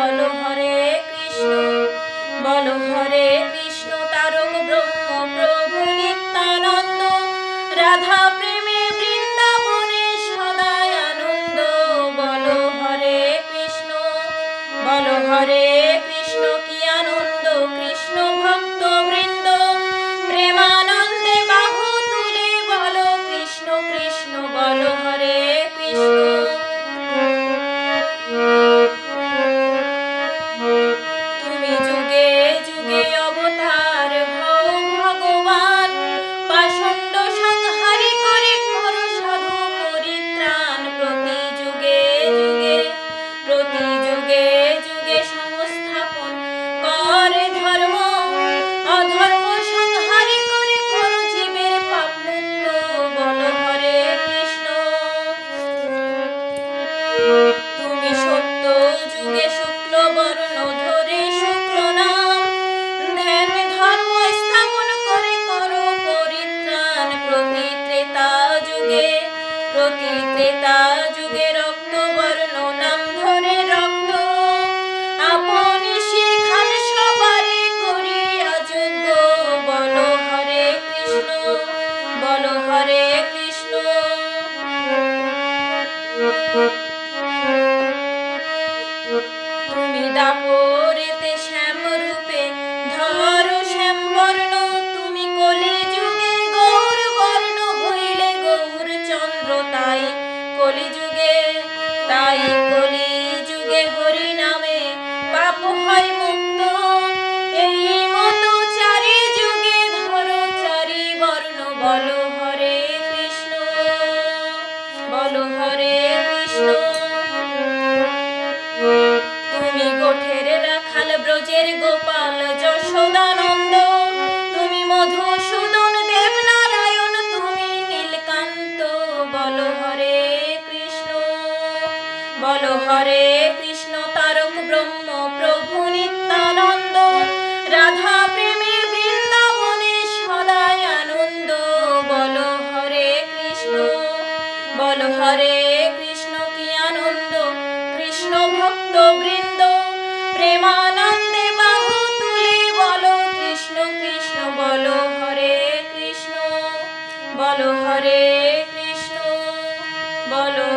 বলো হরে কৃষ্ণ বলো হরে কৃষ্ণ তারক ব্রহ্ম প্রভু নিত্যানন্দ রাধা তুমি সত্য যুগে শুক্ল বর্ণ ধরে শুক্ল নাম। ধ্যান ধর্ম স্থাপন করে করো পরিত্রাণ প্রতি ত্রেতা যুগে। প্রতি ত্রেতা যুগে রক্ত বর্ণ, নাম ধরে রক্ত। আপনি শিখান সবারে করি অযোগ্য। বলো হরে কৃষ্ণ, বলো হরে কৃষ্ণ। তুমি দাপরেতে শ্যাম রূপে ধরো শ্যাম বর্ণ তুমি কলি যুগে গৌর বর্ণ হইলে গৌর চন্দ্র তাই। কলি যুগে তাই কলি যুগে হরি নামে পাপ হয় মুক্ত। এই মতো চারি যুগে ধরো চারি বর্ণ বলো হরে কৃষ্ণ, বলো হরে কৃষ্ণ। রাখাল ব্রজের গোপাল যশোদানন্দ। তুমি মধুসূদন দেব নারায়ণ তুমি নীলকান্ত। বলো হরে কৃষ্ণ, বলো হরে কৃষ্ণ, তারক ব্রহ্ম, প্রভু নিত্যানন্দ। রাধা সদাই আনন্দ। কৃষ্ণ হরে কৃষ্ণ, কি আনন্দ। কৃষ্ণ ভক্ত বৃন্দ প্রেমানন্দে বাহু তুলে বলো কৃষ্ণ কৃষ্ণ বলো হরে কৃষ্ণ বলো হরে কৃষ্ণ বলো